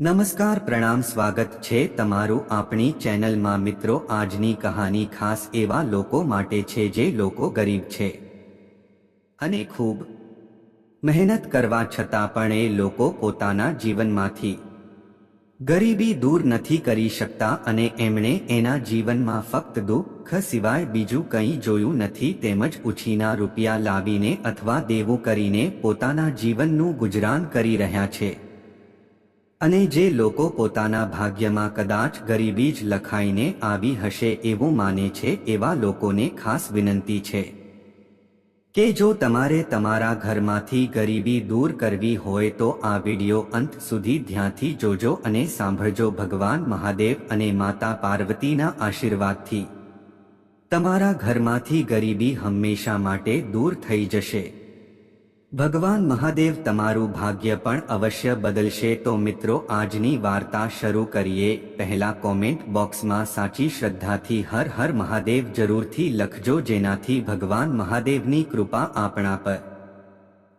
નમસ્કાર, પ્રણામ, સ્વાગત છે તમારું આપણી ચેનલમાં. મિત્રો, આજની કહાની ખાસ એવા લોકો માટે છે જે લોકો ગરીબ છે અને ખૂબ મહેનત કરવા છતાં પણ એ લોકો પોતાના જીવનમાંથી ગરીબી દૂર નથી કરી શકતા અને એમણે એના જીવનમાં ફક્ત દુઃખ સિવાય બીજું કંઈ જોયું નથી. તેમજ ઉછીના રૂપિયા લાવીને અથવા દેવું કરીને પોતાના જીવનનું ગુજરાન કરી રહ્યા છે. અને જે લોકો પોતાના ભાગ્યમાં કદાચ ગરીબી જ લખાઈને આવી હશે એવું માને છે, એવા લોકોને ખાસ વિનંતી છે કે જો તમારે તમારા ઘરમાંથી ગરીબી દૂર કરવી હોય તો આ વિડિયો અંત સુધી ધ્યાનથી જોજો અને સાંભળજો ભગવાન મહાદેવ અને માતા પાર્વતીના આશીર્વાદથી. તમારા ઘરમાંથી ગરીબી હંમેશા માટે દૂર થઈ જશે. ભગવાન મહાદેવ તમારું ભાગ્ય પણ અવશ્ય બદલશે તો મિત્રો આજની વાર્તા શરૂ કરીએ. પહેલા કોમેન્ટ બોક્સમાં સાચી શ્રદ્ધાથી હર હર મહાદેવ જરૂરથી લખજો જેનાથી ભગવાન મહાદેવની કૃપા આપણા પર.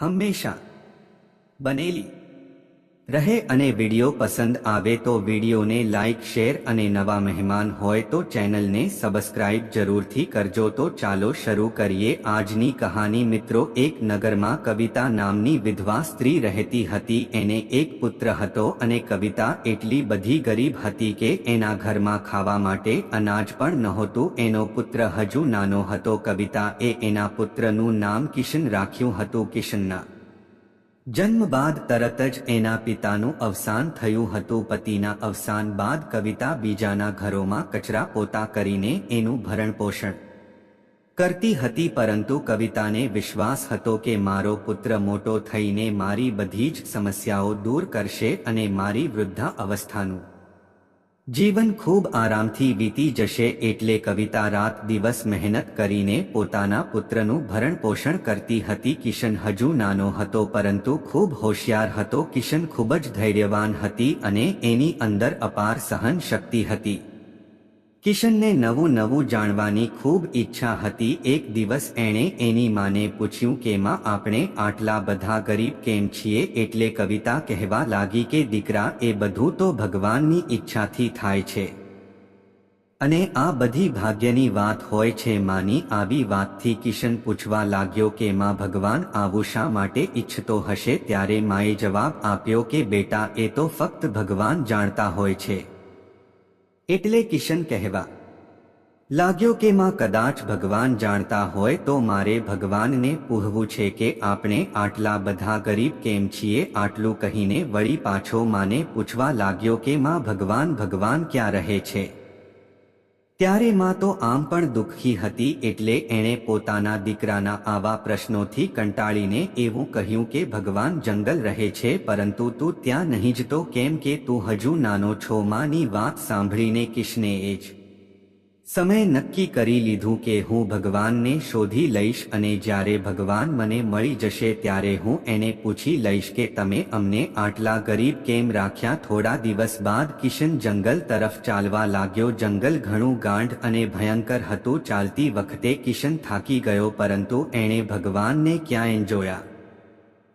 હંમેશા. બનેલી. રહે અને વિડિયો પસંદ આવે તો વિડિયોને લાઇક, શેર અને નવા મહેમાન હોય તો ચેનલને સબસ્ક્રાઇબ જરૂરથી કરજો. તો ચાલો શરૂ કરીએ. આજની કહાની મિત્રો, એક નગરમાં કવિતા નામની વિધવા સ્ત્રી રહેતી હતી. એને એક પુત્ર હતો અને કવિતા એટલી બધી ગરીબ હતી કે એના ઘરમાં ખાવા માટે અનાજ પણ નહોતું. એનો પુત્ર હજુ નાનો હતો. કવિતા એ એના પુત્રનું નામ કિશન રાખ્યું હતું. કિશનના જન્મ બાદ તરત જ એના પિતાનું અવસાન થયું હતું. પતિના અવસાન બાદ કવિતા બીજાના ઘરોમાં કચરા પોતા કરીને એનું ભરણ પોષણ કરતી હતી. પરંતુ કવિતાને વિશ્વાસ હતો કે મારો પુત્ર મોટો થઈને મારી બધી જ સમસ્યાઓ દૂર કરશે અને મારી વૃદ્ધા અવસ્થાનું જીવન ખૂબ આરામથી વીતી જશે એટલે કવિતા રાત દિવસ મહેનત કરીને પોતાના પુત્રનું ભરણ પોષણ કરતી હતી. કિશન હજુ નાનો હતો પરંતુ ખૂબ હોશિયાર હતો. કિશન ખૂબ જ ધૈર્યવાન હતી અને એની અંદર અપાર સહન શક્તિ હતી. કિશનને નવું નવું જાણવાની ખૂબ ઈચ્છા હતી. એક દિવસ એણે એની માને પૂછ્યું કે, માં, આપણે આટલા બધા ગરીબ કેમ છીએ? એટલે કવિતા કહેવા લાગી કે, દીકરા, એ બધું તો ભગવાનની ઈચ્છાથી થાય છે. અને આ બધી ભાગ્યની વાત હોય છે. માની આવી વાતથી કિશન પૂછવા લાગ્યો કે, માં, ભગવાન આવું શા માટે ઈચ્છતો હશે? ત્યારે માએ જવાબ આપ્યો કે, બેટા, એ તો ફક્ત ભગવાન જાણતા હોય છે. એટલે કિશન કહેવા, લાગ્યો કે માં કદાચ ભગવાન જાણતા હોય તો મારે ભગવાનને પૂહવું છે કે આપણે આટલા બધા ગરીબ કેમ છીએ? આટલું કહીને વળી પાછો માને પૂછવા લાગ્યો કે માં ભગવાન ભગવાન ક્યાં રહે છે? ત્યારે માં તો આમ પણ દુઃખી હતી એટલે એણે પોતાના દીકરાના આવા પ્રશ્નોથી કંટાળીને એવું કહ્યું કે, ભગવાન, જંગલ રહે છે, પરંતુ તું ત્યાં નહીં જતો કેમ કે તું હજુ નાનો છો? માની વાત સાંભળીને કિશને એ જ સમય નક્કી કરી લીધું કે હું ભગવાનને શોધી લઈશ અને જ્યારે ભગવાન મને મળી જશે ત્યારે હું એને પૂછી લઈશ કે તમે અમને આટલા ગરીબ કેમ રાખ્યા? થોડા દિવસ બાદ કિશન જંગલ તરફ ચાલવા લાગ્યો. જંગલ ઘણું ગાંઠ અને ભયંકર હતું. ચાલતી વખતે કિશન થાકી ગયો પરંતુ એણે ભગવાનને ક્યાંય જોયા?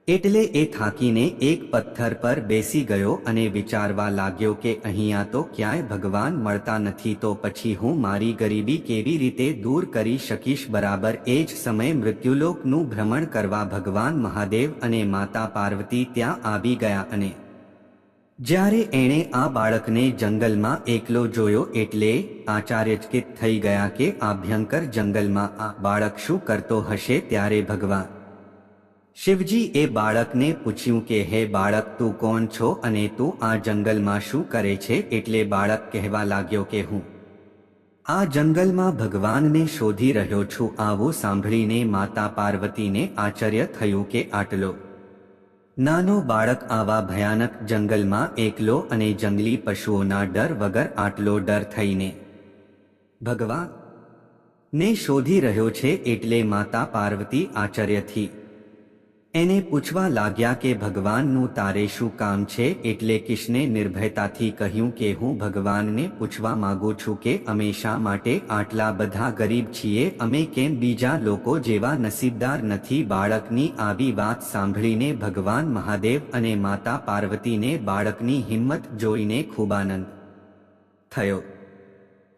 એટલે એ થાકીને એક પથ્થર પર બેસી ગયો અને વિચારવા લાગ્યો કે અહીંયા તો ક્યાંય ભગવાન મળતા નથી તો પછી હું મારી ગરીબી કેવી રીતે દૂર કરી શકીશ? બરાબર, એ જ સમયે મૃત્યુલોકનું ભ્રમણ કરવા ભગવાન મહાદેવ અને માતા પાર્વતી ત્યાં આવી ગયા અને જ્યારે એણે આ બાળકને જંગલમાં એકલો જોયો એટલે આચાર્યચકિત થઈ ગયા કે આ ભયંકર જંગલમાં આ બાળક શું કરતો હશે ત્યારે ભગવાન શિવજી એ બાળકને પૂછ્યું કે, હે બાળક, તું કોણ છો અને તું આ જંગલમાં શું કરે છે? એટલે બાળક કહેવા લાગ્યો કે, હું આ જંગલમાં ભગવાનને શોધી રહ્યો છું. આવું સાંભળીને માતા પાર્વતીને આશ્ચર્ય થયું કે, આટલો નાનો બાળક આવા ભયાનક જંગલમાં એકલો અને જંગલી પશુઓના ડર વગર આટલો ડર થઈને ભગવાન ને શોધી રહ્યો છે. એટલે માતા પાર્વતી આશ્ચર્યથી એને પૂછવા લાગ્યા કે ભગવાનનું તારે શું કામ છે એટલે કિશને નિર્ભયતાથી કહ્યું કે હું ભગવાનને પૂછવા માંગુ છું કે અમે શા માટે આટલા બધા ગરીબ છીએ? અમે કેમ બીજા લોકો જેવા નસીબદાર નથી? બાળકની આવી વાત સાંભળીને ભગવાન મહાદેવ અને માતા પાર્વતીને બાળકની હિંમત જોઈને ખૂબ આનંદ થયો.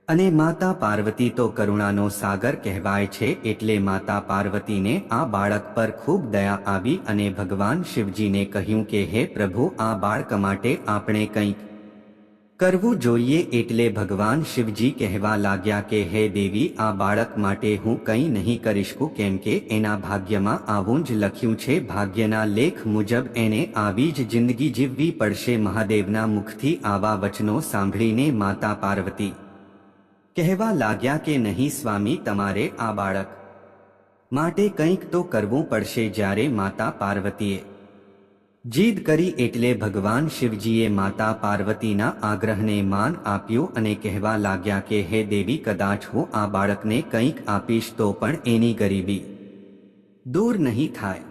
અને માતા પાર્વતી તો કરુણાનો સાગર કહેવાય છે એટલે માતા પાર્વતીને આ બાળક પર ખૂબ દયા આવી અને ભગવાન શિવજીને કહ્યું કે, હે પ્રભુ, આ બાળક માટે આપણે કંઈક કરવું જોઈએ એટલે ભગવાન શિવજી કહેવા લાગ્યા કે, હે દેવી, આ બાળક માટે હું કંઈ નહીં કરીશકું કેમ કે એના ભાગ્યમાં આવું જ લખ્યું છે, ભાગ્યના લેખ મુજબ એને આવી જ જિંદગી જીવવી પડશે, મહાદેવના મુખથી આવા વચનો સાંભળીને માતા પાર્વતી કહેવા લાગ્યા કે નહીં સ્વામી તમારે આ બાળક માટે કંઈક તો કરવું પડશે જ્યારે માતા પાર્વતીએ જીદ કરી એટલે ભગવાન શિવજીએ માતા પાર્વતીના આગ્રહને માન આપ્યું અને કહેવા લાગ્યા કે, હે દેવી, કદાચ હું આ બાળકને કંઈક આપીશ તો પણ એની ગરીબી દૂર નહીં થાય.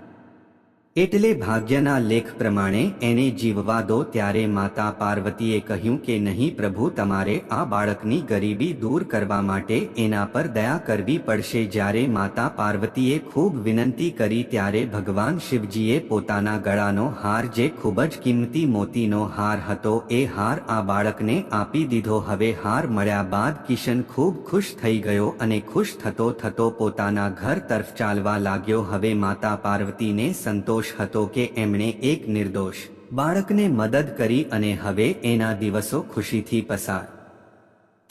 એટલે ભાગ્યના લેખ પ્રમાણે એને જીવવા દો ત્યારે માતા પાર્વતીએ કહ્યું કે નહીં પ્રભુ, તમારે આ બાળકની ગરીબી દૂર કરવા માટે એના પર દયા કરવી પડશે. જ્યારે માતા પાર્વતીએ ખૂબ વિનંતી કરી ત્યારે ભગવાન શિવજીએ પોતાના ગળાનો હાર, જે ખૂબ જ કિંમતી મોતીનો હાર હતો, એ હાર આ બાળકને આપી દીધો. હવે હાર મળ્યા બાદ કિશન ખૂબ ખુશ થઈ ગયો અને ખુશ થતો થતો પોતાના ઘર તરફ ચાલવા લાગ્યો. હવે માતા પાર્વતીને સંતોષ હતો કે એમણે એક નિર્દોષ બાળકને મદદ કરી અને હવે એના દિવસો ખુશીથી પસાર.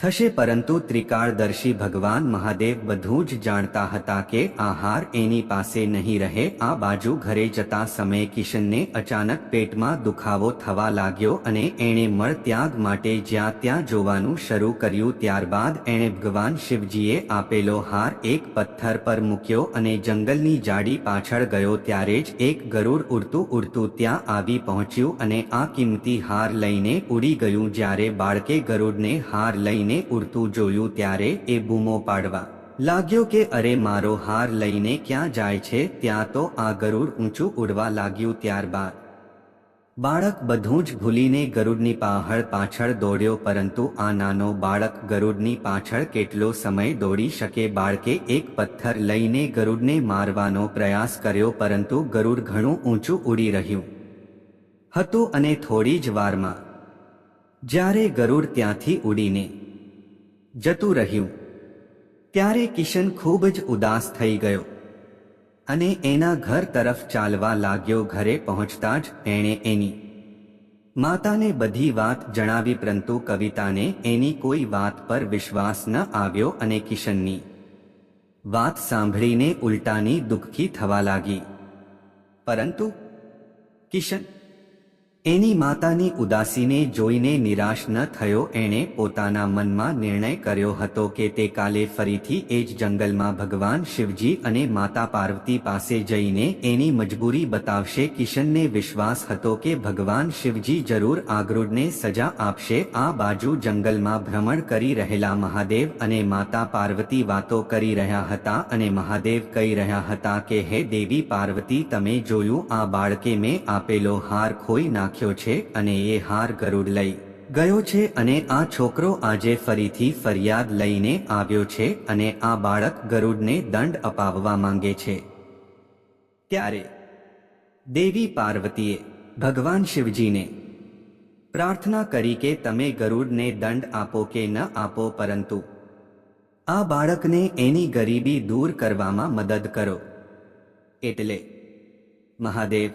થશે પરંતુ ત્રિકાળદર્શી ભગવાન મહાદેવ બધું જ જાણતા હતા કે આ હાર એની પાસે નહીં રહે. આ બાજુ ઘરે જતા સમયે કિશનને અચાનક પેટમાં દુખાવો થવા લાગ્યો અને એણે મળ ત્યાગ માટે જ્યાં ત્યાં જોવાનું શરૂ કર્યું. ત્યારબાદ એણે ભગવાન શિવજીએ આપેલો હાર એક પથ્થર પર મૂક્યો અને જંગલની જાડી પાછળ ગયો. ત્યારે જ એક ગરુડ ઉડતું ઉડતું ત્યાં આવી પહોંચ્યું અને આ કિંમતી હાર લઈને ઉડી ગયું. જ્યારે બાળકે ગરુડને હાર લઈને લઈને ઉડતું જોયું ત્યારે એ બૂમો પાડવા લાગ્યો કે અરે મારો હાર લઈને ક્યાં જાય છે, ત્યાં તો આ ગરુડ ઊંચું ઉડવા લાગ્યું ત્યારબાદ. બાળક બધું જ ભૂલીને ગરુડની પાહળ પાછળ દોડ્યો પરંતુ આ નાનો બાળક ગરુડની પાછળ કેટલો સમય દોડી શકે બાળકે એક પથ્થર લઈને ગરુડને મારવાનો પ્રયાસ કર્યો પરંતુ ગરુડ ઘણું ઊંચું ઉડી રહ્યું હતું અને થોડી જ વારમાં જ્યારે ગરુડ ત્યાંથી ઉડીને જતું રહ્યું. ત્યારે કિશન ખૂબ જ ઉદાસ થઈ ગયો અને એના ઘર તરફ ચાલવા લાગ્યો ઘરે પહોંચતા જ એણે એની માતાને બધી વાત જણાવી પરંતુ કવિતાને એની કોઈ વાત પર વિશ્વાસ ન આવ્યો અને કિશનની વાત સાંભળીને ઉલટાની દુઃખી થવા લાગી. પરંતુ કિશન એની માતાની ઉદાસીને જોઈને નિરાશ ન થયો, એણે પોતાના મનમાં નિર્ણય કર્યો હતો કે તે કાલે ફરીથી એ જ જંગલમાં ભગવાન શિવજી અને માતા પાર્વતી પાસે જઈને એની મજબૂરી બતાવશે. કિશનને વિશ્વાસ હતો કે ભગવાન શિવજી જરૂર આગરૂડને સજા આપશે. આ બાજુ જંગલમાં ભ્રમણ કરી રહેલા મહાદેવ અને માતા પાર્વતી વાતો કરી રહ્યા હતા અને મહાદેવ કહી રહ્યા હતા કે, હે દેવી પાર્વતી, તમે જોયું આ બાળકે મેં આપેલો હાર ખોઈ નાખ્યો નાખ્યો છે અને એ હાર ગરુડ લઈ ગયો છે અને આ છોકરો આજે ફરીથી ફરિયાદ લઈને આવ્યો છે અને આ બાળક ગરુડને દંડ અપાવવા માંગે છે. ત્યારે દેવી પાર્વતીએ ભગવાન શિવજીને પ્રાર્થના કરી કે તમે ગરુડને દંડ આપો કે ન આપો પરંતુ આ બાળકને એની ગરીબી દૂર કરવામાં મદદ કરો. એટલે મહાદેવ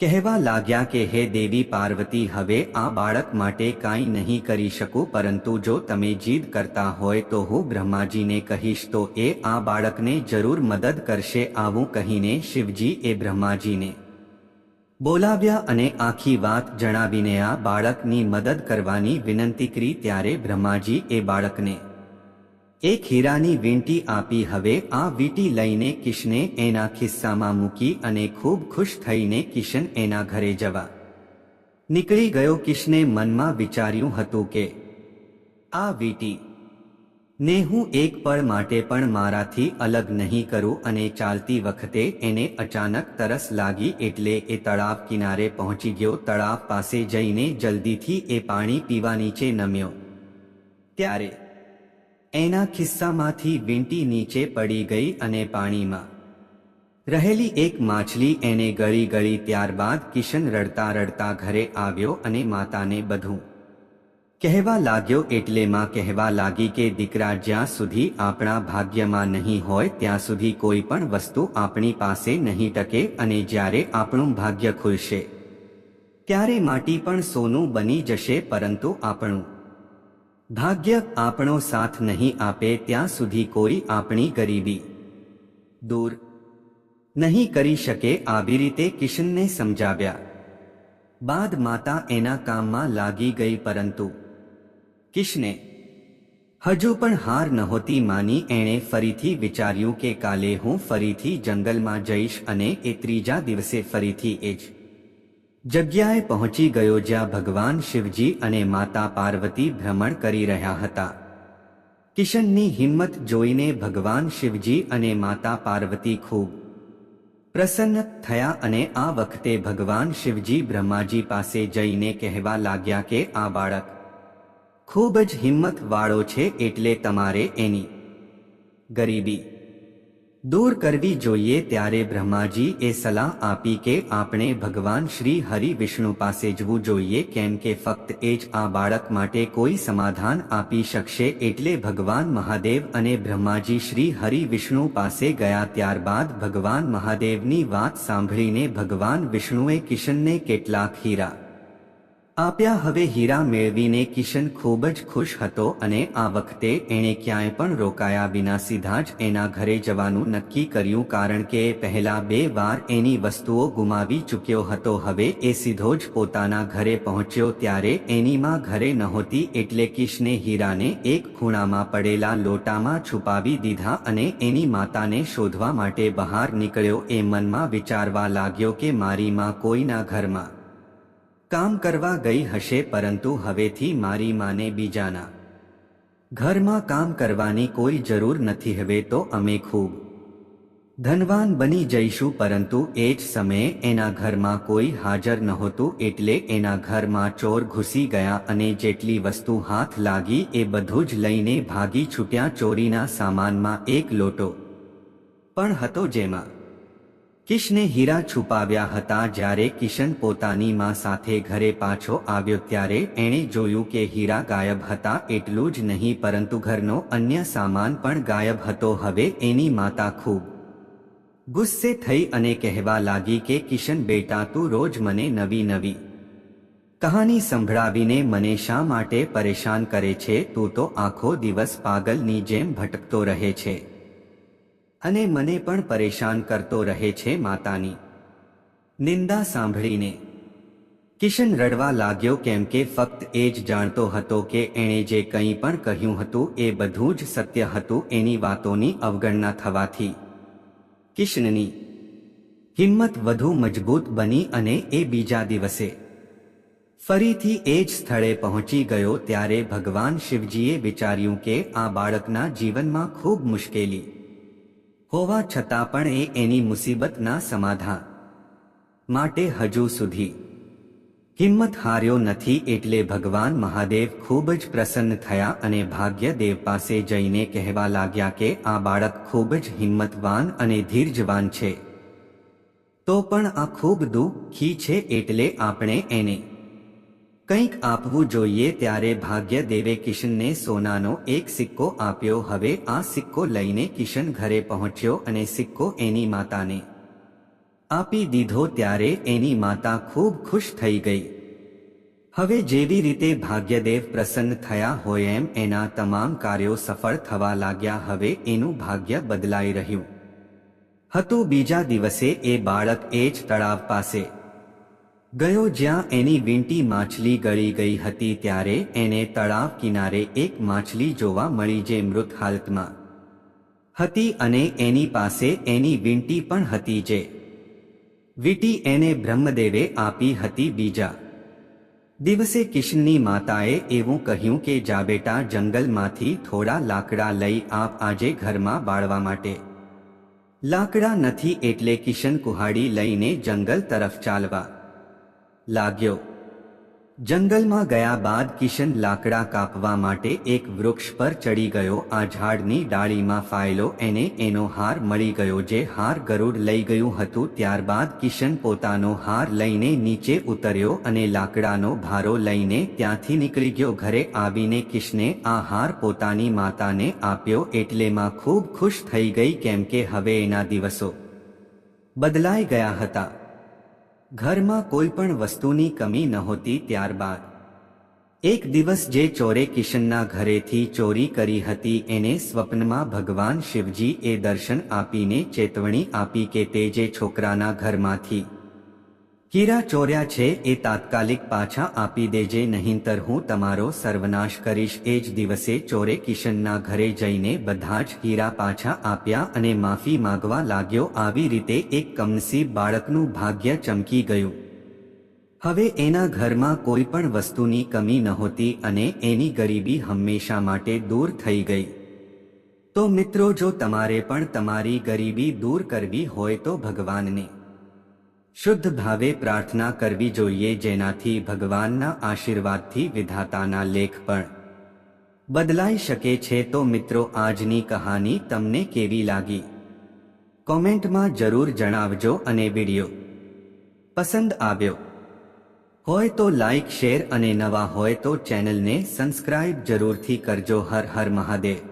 કહેવા લાગ્યા કે, હે દેવી પાર્વતી, હવે આ બાળક માટે કાંઈ નહીં કરી શકું, પરંતુ જો તમે જીદ કરતા હોય તો હું બ્રહ્માજીને કહીશ, તો એ આ બાળકને જરૂર મદદ કરશે, આવું કહીને શિવજી એ બ્રહ્માજીને બોલાવ્યા અને આખી વાત જણાવીને આ બાળકની મદદ કરવાની વિનંતી કરી, ત્યારે બ્રહ્માજી એ બાળકને એક હીરાની વીંટી આપી હવે આ વીંટી લઈને કિશને એના ખિસ્સામાં મૂકી અને ખૂબ ખુશ થઈને કિશન એના ઘરે જવા નીકળી ગયો. કિશને મનમાં વિચાર્યું હતું કે આ વીંટી ને હું એક પળ માટે પણ મારાથી અલગ નહીં કરું અને ચાલતી વખતે એને અચાનક તરસ લાગી એટલે એ તળાવ કિનારે પહોંચી ગયો. તળાવ પાસે જઈને જલ્દીથી એ પાણી પીવા નીચે નમ્યો. ત્યારે એના ખિસ્સામાંથી વીંટી નીચે પડી ગઈ અને પાણીમાં રહેલી એક માછલી એને ગળી ગળી ત્યારબાદ કિશન રડતા રડતા ઘરે આવ્યો અને માતાને બધું કહેવા લાગ્યો એટલે માં કહેવા લાગી કે દીકરા જ્યાં સુધી આપણા ભાગ્યમાં નહીં હોય ત્યાં સુધી કોઈ પણ વસ્તુ આપણી પાસે નહીં ટકે અને જ્યારે આપણું ભાગ્ય ખુલશે, ત્યારે માટી પણ સોનું બની જશે પરંતુ આપણું ભાગ્ય આપણો સાથ નહીં આપે ત્યાં સુધી કોઈ આપણી ગરીબી દૂર નહીં કરી શકે આવી રીતે કિશનને સમજાવ્યા બાદ માતા એના કામમાં લાગી ગઈ પરંતુ કિશને હજુ પણ હાર નહોતી માની એણે ફરીથી વિચાર્યું કે કાલે હું ફરીથી જંગલમાં જઈશ અને એ ત્રીજા દિવસે ફરીથી એ જ જગ્યાએ પહોંચી ગયો જ્યાં ભગવાન શિવજી અને માતા પાર્વતી ભ્રમણ કરી રહ્યા હતા. કિશનની હિંમત જોઈને ભગવાન શિવજી અને માતા પાર્વતી ખૂબ પ્રસન્ન થયા અને આ વખતે ભગવાન શિવજી બ્રહ્માજી પાસે જઈને કહેવા લાગ્યા કે, આ બાળક ખૂબ જ હિંમત વાળો છે એટલે તમારે એની ગરીબી દૂર કરવી જોઈએ ત્યારે બ્રહ્માજી એ સલાહ આપી કે આપણે ભગવાન શ્રી હરિ વિષ્ણુ પાસે જવું જોઈએ કેમ કે ફક્ત એ જ આ બાળક માટે કોઈ સમાધાન આપી શકશે એટલે ભગવાન મહાદેવ અને બ્રહ્માજી શ્રી હરિ વિષ્ણુ પાસે ગયા ત્યારબાદ ભગવાન મહાદેવની વાત સાંભળીને ભગવાન વિષ્ણુએ કિશનને કેટલાક હીરા આપ્યા હવે હીરા મેળવીને કિશન ખૂબ જ ખુશ હતો અને આ વખતે એણે ક્યાંય પણ રોકાયા વિના સીધા જ એના ઘરે જવાનું નક્કી કર્યું કારણ કે પહેલા બે વાર એની વસ્તુઓ ગુમાવી ચૂક્યો હતો. હવે એ સીધો જ પોતાના ઘરે પહોંચ્યો ત્યારે એની માં ઘરે નહોતી એટલે કિશને હીરાને એક ખૂણામાં પડેલા લોટામાં છુપાવી દીધા અને એની માતાને શોધવા માટે બહાર નીકળ્યો. એ મનમાં વિચારવા લાગ્યો કે મારી માં કોઈના ઘરમાં કામ કરવા ગઈ હશે પરંતુ હવેથી મારી માને બીજાના ઘરમાં કામ કરવાની કોઈ જરૂર નથી હવે તો અમે ખૂબ ધનવાન બની જઈશું પરંતુ એ જ સમયે એના ઘરમાં કોઈ હાજર નહોતું એટલે એના ઘરમાં ચોર ઘૂસી ગયા અને જેટલી વસ્તુ હાથ લાગી એ બધું જ લઈને ભાગી છૂટ્યા ચોરીના સામાનમાં એક લોટો પણ હતો જેમાં કિશને હીરા છુપાવ્યા હતા જ્યારે કિશન પોતાની માં સાથે ઘરે પાછો આવ્યો ત્યારે એણે જોયું કે હીરા ગાયબ હતા એટલું જ નહીં પરંતુ ઘરનો અન્ય સામાન પણ ગાયબ હતો. હવે એની માતા ખૂબ ગુસ્સે થઈ અને કહેવા લાગી કે કિશન બેટા તું રોજ મને નવી નવી કહાની સંભળાવીને મને શા માટે પરેશાન કરે છે? તું તો આખો દિવસ પાગલની જેમ ભટકતો રહે છે. અને મને પણ પરેશાન કરતો રહે છે માતાની. નિંદા સાંભળીને કિશન રડવા લાગ્યો કેમ કે ફક્ત એ જ જાણતો હતો કે એણે જે કંઈ પણ કહ્યું હતું એ બધું જ સત્ય હતું એની વાતોની અવગણના થવાથી. કિશનની હિંમત વધુ મજબૂત બની અને એ બીજા દિવસે ફરીથી એ જ સ્થળે પહોંચી ગયો ત્યારે ભગવાન શિવજીએ વિચાર્યું કે આ બાળકના જીવનમાં ખૂબ મુશ્કેલી હોવા છતાં પણ એ એની મુસીબતના સમાધાન માટે હજુ સુધી. હિંમત હાર્યો નથી એટલે ભગવાન મહાદેવ ખૂબ જ પ્રસન્ન થયા અને ભાગ્યદેવ પાસે જઈને કહેવા લાગ્યા કે આ બાળક ખૂબ જ હિંમતવાન અને ધીરજવાન છે. તો પણ આ ખૂબ દુઃખી છે એટલે આપણે એને કંઈક આપવું જોઈએ ત્યારે ભાગ્ય દેવે કિશનને સોનાનો એક સિક્કો આપ્યો. હવે આ સિક્કો લઈને કિશન ઘરે પહોંચ્યો અને સિક્કો એની માતાને આપી દીધો ત્યારે એની માતા ખૂબ ખુશ થઈ ગઈ. હવે જેવી રીતે ભાગ્યદેવ પ્રસન્ન થયા હોય એમ એના તમામ કાર્યો સફળ થવા લાગ્યા. હવે એનું ભાગ્ય બદલાઈ રહ્યું હતું. બીજા દિવસે એ બાળક એ જ તળાવ પાસે ગયો જ્યાં એની વીંટી માછલી ગળી ગઈ હતી ત્યારે એને તળાવ કિનારે એક માછલી જોવા મળી જે મૃત હાલતમાં હતી અને એની પાસે એની વીંટી પણ હતી જે વીંટી એને બ્રહ્મદેવે આપી હતી બીજા દિવસે કિશનની માતાએ એવું કહ્યું કે, જા બેટા, જંગલમાંથી થોડા લાકડા લઈ આપ આજે ઘરમાં બાળવા માટે. લાકડા નથી એટલે કિશન કુહાડી લઈને જંગલ તરફ ચાલવા લાગ્યો. જંગલમાં ગયા બાદ કિશન લાકડા કાપવા માટે એક વૃક્ષ પર ચડી ગયો. આ ઝાડની ડાળીમાં ફાયલો એને એનો હાર મળી ગયો જે હાર ગરુડ લઈ ગયું હતું. ત્યારબાદ કિશન પોતાનો હાર લઈને નીચે ઉતર્યો અને લાકડાનો ભારો લઈને ત્યાંથી નીકળી ગયો. ઘરે આવીને કિશને આ હાર પોતાની માતાને આપ્યો એટલે માં ખૂબ ખુશ થઈ ગઈ કેમ કે હવે એના દિવસો બદલાઈ ગયા હતા. ઘરમાં કોઈ પણ વસ્તુની કમી નહોતી ત્યારબાદ. એક દિવસ જે ચોરે કિશનના ઘરેથી ચોરી કરી હતી એને સ્વપ્નમાં ભગવાન શિવજી એ દર્શન આપીને ચેતવણી આપી કે તે જે છોકરાના ઘરમાંથી હીરા ચોર્યા છે એ તાત્કાલિક પાછા આપી દેજે નહીંતર હું તમારો સર્વનાશ કરીશ. એ જ દિવસે ચોરે કિશનના ઘરે જઈને બધા જ હીરા પાછા આપ્યા અને માફી માગવા લાગ્યો. આવી રીતે એક કમનસીબ બાળકનું ભાગ્ય ચમકી ગયું. હવે એના ઘરમાં કોઈ પણ વસ્તુની કમી નહોતી અને એની ગરીબી હંમેશા માટે દૂર થઈ ગઈ. તો મિત્રો, જો તમારે પણ તમારી ગરીબી દૂર કરવી હોય તો ભગવાનને શુદ્ધ ભાવે પ્રાર્થના કરવી જોઈએ જેનાથી ભગવાનના આશીર્વાદથી વિધાતાના લેખ પણ બદલાઈ શકે છે તો મિત્રો આજની કહાની તમને કેવી લાગી કોમેન્ટમાં જરૂર જણાવજો અને વિડિયો પસંદ આવ્યો હોય તો લાઈક શેર અને નવા હોય તો ચેનલને સબસ્ક્રાઇબ જરૂરથી કરજો હર હર મહાદેવ